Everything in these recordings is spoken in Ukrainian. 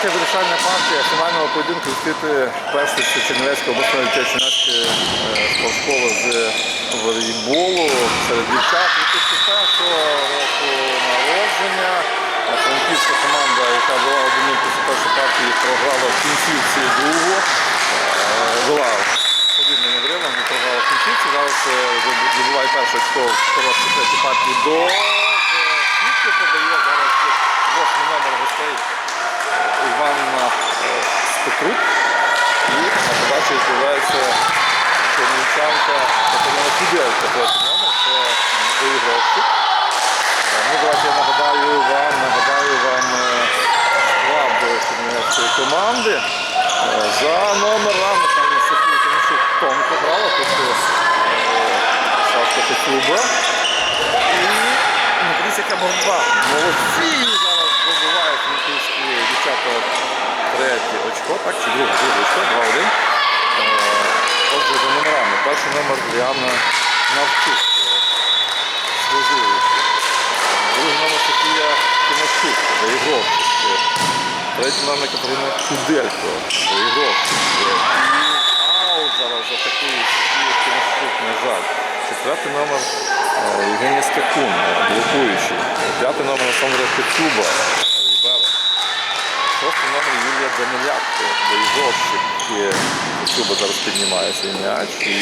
Третя вирішальна партія фінального поєдинку відкрити першої Чернівецької обласної дитячо-юнацької е, з волейболу серед дівчат 2001 року народження. Е, Франківська команда, яка була один після першої партії, програла в кінцівці другого. Е, Була подібним гривом, і програла в кінцівці. Зараз вибиває перше очко в короткій третій партії до Свідки подає зараз восьмий номер гостей Іванна е, Спетрук. І на подачі відбувається чернівчанка Катерина Кудєлька, це доігравши. Ну, давайте я нагадаю вам, нагадаю вам е, склад чернівецької команди. Е, За номерами там Софія Тимощук тонко грала, е, Сашка Коцюба. І боротьба. Молодці зараз вибивають франківські дівчата третє очко, так, чи друге, друге очко, 2-1. Е, Отже, за номерами. Перший номер Діана Навчук. Служуючи. Другий номер Софія Тимощук, Заігровчик. Третій номер Катерина Куделько, Заігровчик. І зараз за такий Софія Тимощук, на жаль. Четвертий номер е, Євгенія Скакун, блокуючий. П'ятий номер Олександра Коцюба, Рібера. Шостий номер Юлія Даниляк, Доїжовчик. Коцюба зараз піднімає свій м'яч і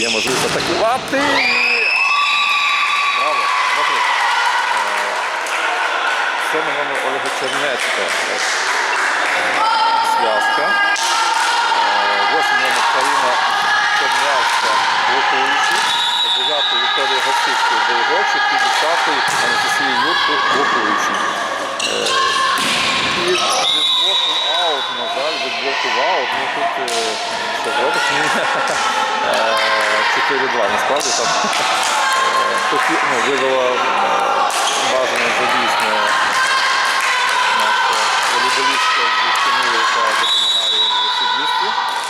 є можливість атакувати. Браво, Смотри. Е, Сьомий номер Ольга Чернецька. Зв'язка. Е, Восьмий номер Каріна Чернявська, блокуючий. Дев'ятий Вікторія Гасицька, Доїжовчик. І десятий Анастасія Юрко, блокуючий. Е, І від блоку аут, на жаль, від блоку аут. Ну тут е, що зробиш? Ні. Е, 4-2. Насправді там е, поки- ну, вивела е, бажане задійсне наша волейболістка з Чорнили, яка допомагає. Е,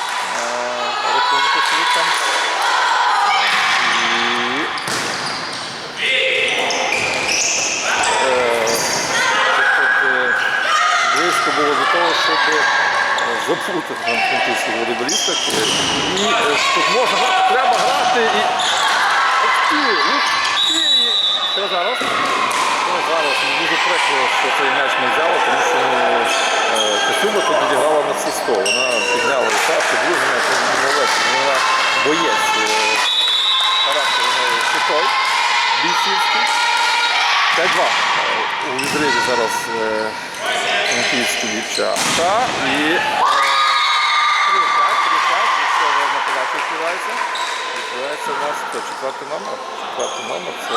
Рахунку світом. Е, е, близько було до того, щоб е, франківських волейболісток. Е, І е, тут можна треба грати і. Що зараз? Зараз? Ну, Дуже прикро, що цей м'яч не взяла, тому що е, Костюба тут відіграла на всі сто. Вона підняла і другий м'яч, ну, молодець, вона боєць. е, Характер крутой, бійцівський. 5-2. Е, У відриві зараз е, франківські дівчата. І е, 3-5, 3-5, якщо на подачу відкривається. Відкривається у нас четвертий номер. Четвертий номер це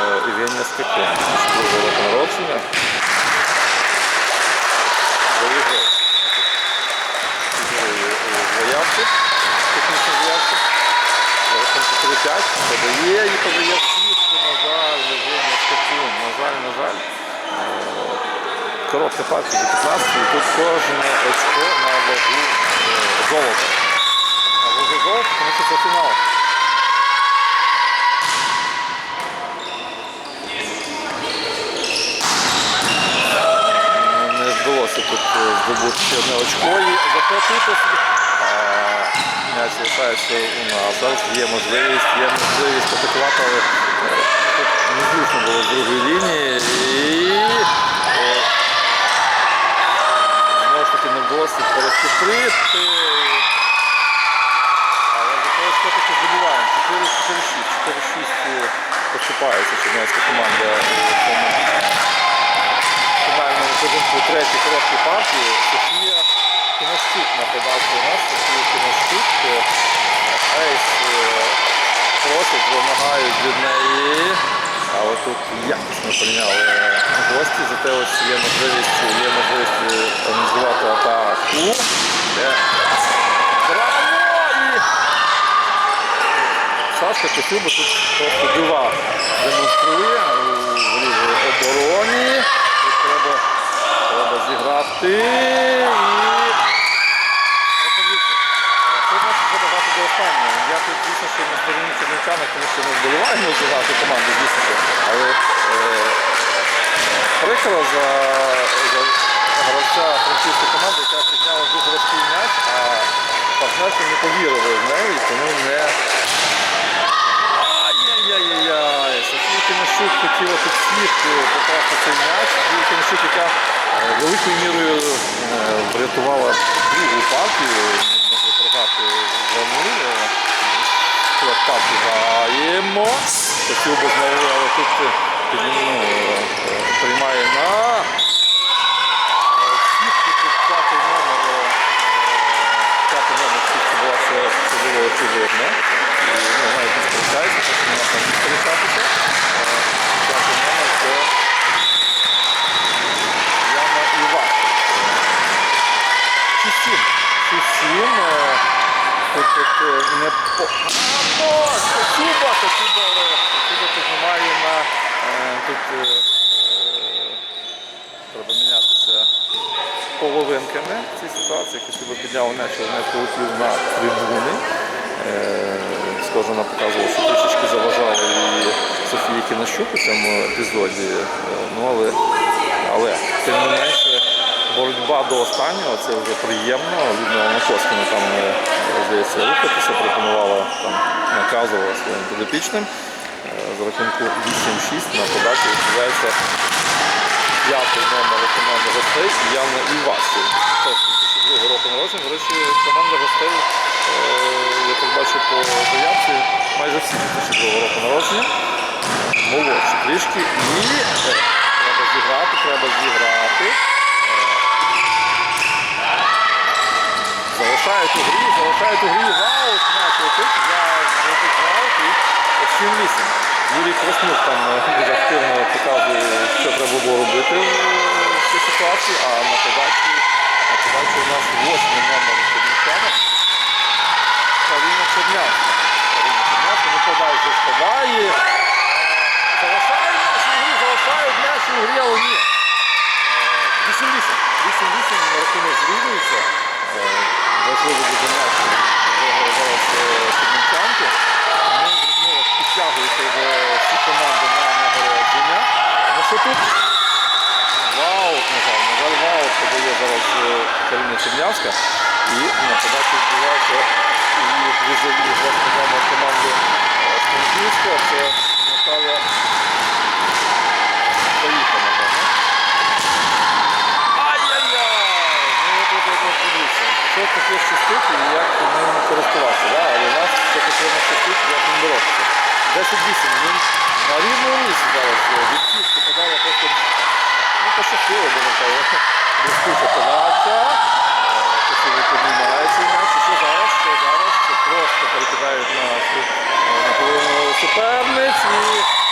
е, Євгенія Скакун. Другого року народження. 3-5. Подає і подає в сітку, на жаль, Євгенія Скакун. На жаль, на жаль. Е, Коротка партія до 15 і тут кожне очко на вагу е, золота. А вагу золота, тому що це фінал. Ну, Не вдалося тут е, здобути ще одне очко і захопити собі. М'яч лишається у нас. Є можливість, є можливість атакувати, але е, тут незручно було з другої лінії. Е, знову ж таки не вдалося перехитрити. Але за того, що таки забуваємо. 4-4-6. 4-6 поступається чернівська команда у цьому фінальному поєдинку третій короткій партії. Софія Тимощук на подачу у нас. Тимощук. е, Ейс е, просять, вимагають від неї. Але тут якісно прийняли гості, зате ось є можливість, є можливість е, організувати атаку. Е, Сашка Косюба тут просто дива демонструє у в обороні. Тут треба, треба зіграти. І... Подивіться, Це значить треба грати до останнього. Я тут дійсно що на стороні чернівчанок, тому що ми вболіваємо за нашу команду, що. Але е, прикро за, гравця французької команди, яка підняла дуже важкий м'яч, а партнерки не повірили в неї, тому не. Ай-яй-яй-яй! Софія Тимощук хотіла під сітку покласти цей м'яч. Софія Тимощук, яка е, великою мірою е, врятувала другу партію, може програти за Склад партії граємо. Би знову, але тут е, ну, е, приймає на е, тут п'ятий номер. П'ятий номер сітки була, це, було очевидно. І, ну, Тут, тут не по... А, Кацуба, Кацуба, але Кацуба піднімає на... е, Тут е, треба мінятися половинками в цій ситуації. Кацуба підняв м'яч, не полетів на трибуни. Е, Схоже, вона показувала, що трішечки заважала і Софії Кінощук у цьому епізоді. Ну, але, але тим не менше боротьба до останнього, це вже приємно. Людмила Макоскіна там, здається, рухатися, пропонувала, там, наказувала своїм підопічним. Е, За рахунку 8-6 на подачі відбувається п'ятий номер команди гостей Яна Івасів. Теж 2002 року народження. До речі, команда гостей, е, я так бачу по заявці, майже всі 2002 року народження. Молодші трішки. І е, треба зіграти, треба зіграти. Залишають у грі, залишають у грі. Вау, м'яч летить. Я летить і 7-8. Юрій Краснюк там е, дуже активно показує, що треба було робити в цій ситуації, а на подачі, на подачі у нас восьмий номер Чернівчана. Каріна Чернявська. Каріна Чернявська, не подай, вже складає. Залишають м'яч у грі, залишають м'яч у грі, але ні. Е, 8-8. 8-8 на рахунок зрівнюється. Е, Важливо дуже м'яч зараз е, Чернівчанки. Ми знову підтягуються вже всі команди на нагородження. Ну що на жаль, на жаль, ваут подає зараз е, Каріна Чернявська. І на подачі відбувається і візові власне команди е, Це Наталя Що таке щастити і як ним користуватися, да? але у нас все потрібно щастити, як ним боротися. 10-8, він на рівному місці зараз е, від сітки подала просто, ну пощастило, бо напевно. Блискуча подача. Красиво піднімається м'яч. Що зараз? Що зараз? Це просто перекидають на, на половину суперниць і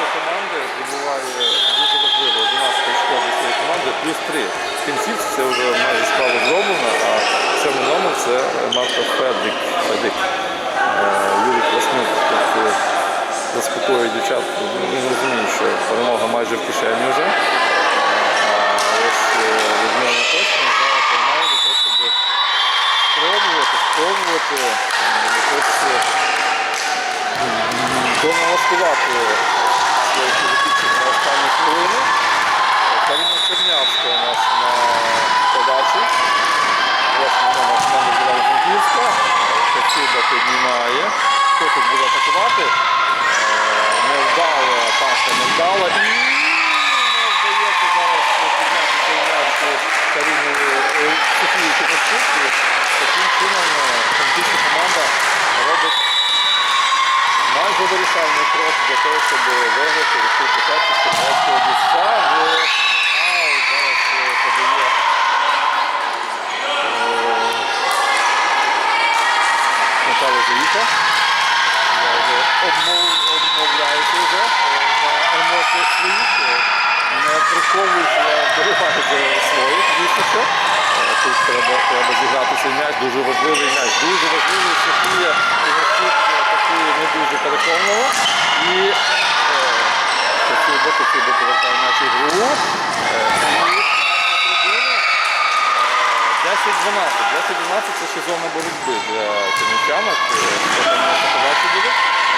французької команди здобуває дуже важливо 11 очко для своєї команди, плюс 3. В кінцівці це вже майже справа зроблена, а сьомий номер це Марта. Федик. Е, Юрій Краснюк е, заспокоює дівчат. Він розуміє, що перемога майже в кишені вже. А ось е, Людмила Маточна зараз приймає для того, щоб спробувати, спробувати е, е, доналаштувати Каріна Чернявська у нас на подачі. Команди Зелена Франківська. Тут буде атакувати? Е. І не зараз підняти цей м'яч Каріні е. Таким чином е, франківська команда вирішальний крок для того, щоб виграти відкрити перші Чернівецького дійства. В аут зараз е, подає е, Наталя Заїка. Я вже обмов, обмовляюся вже е, на емоціях своїх. Не приховуючи, я вболіваю за своїх, звісно що. Е, Тут треба, треба зіграти м'яч, дуже важливий м'яч. Дуже важливий Софія Тимощук атакує не дуже переконливо. І Косюба, Косюба повертає м'яч у гру. Е, І на е, 10-12. 10-12 це ще зона боротьби для чернівчанок. Е, Що там на буде?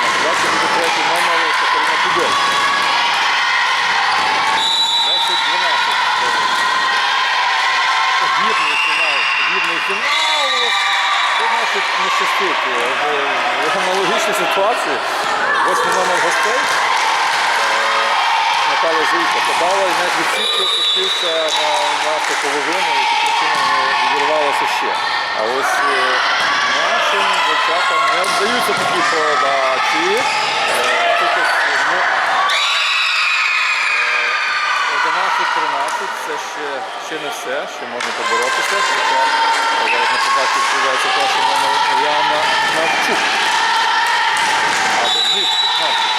На буде третій номер Катерина Підольська. 10-12. фінал. Значить не щастить? В аналогічній ситуації восьмий номер гостей. е, Наталя Зуйка подала і навіть відсітку опустився на нашу половину і таким чином не відірвалося ще. А ось е, нашим дівчатам не вдаються такі подачі. 12-13 це ще ще не все, ще можна поборотися. Зараз на подачі відбувається перша номер Яна Навчук. Або ні, 15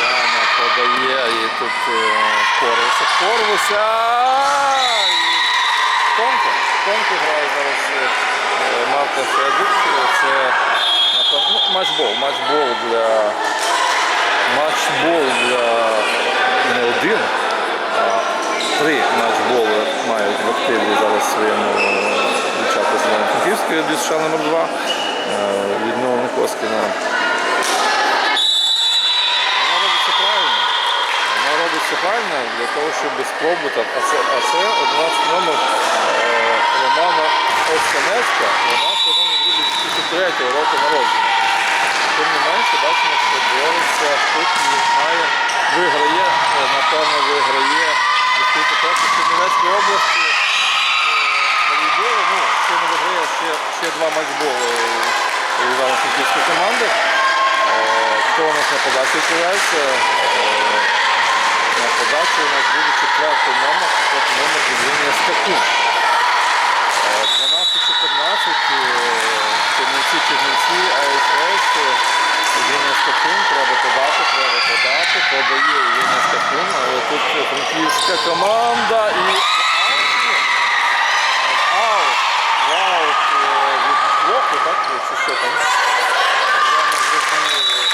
Яна подає і тут е, Корвуса. корвуся! Тонко. Тонко грає зараз е, Марта Федук. Це ну, матчбол, матчбол для матчбол для не один, а три матчболи мають в активі зараз своєму дівчата з Івано-Франківської від США номер 2 Людмила Никоскіна. Вона робить все правильно. Вона робить все правильно для того, щоб спробувати. А це, а це 11 номер е, Романа Останецька. Вона шановні друзі 2003 року народження. Тим не менше, бачимо, що бореться тут і має, виграє, е, напевно, виграє Чернівецької області волейболу. Ну, ще не виграє ще, ще два матчболи Івано-Франківської команди. Е, Хто у нас на подачі відкривається? Е, На подачі у нас буде четвертий номер, четвертий номер Євгенія Скакун. Е, 12-14 е, Чернівці, Чернівці, АСС, е, Євгенія Скакун, треба подати, треба подати, подає Євгенія Скакун, але тут франківська команда і аут, аут е, від блоку, так, чи що там? Я не зрозумів.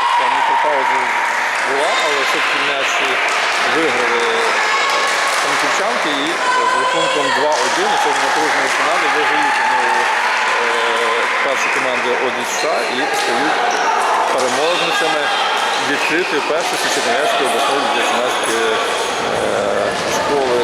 Така мікропауза була, але все-таки м'яч франківчанки і з рахунком 2-1 у цьому напруженому фіналі виграють е, першу команду Одіча і стають переможницями відкритої першості Чернівецької обласної дитячої школи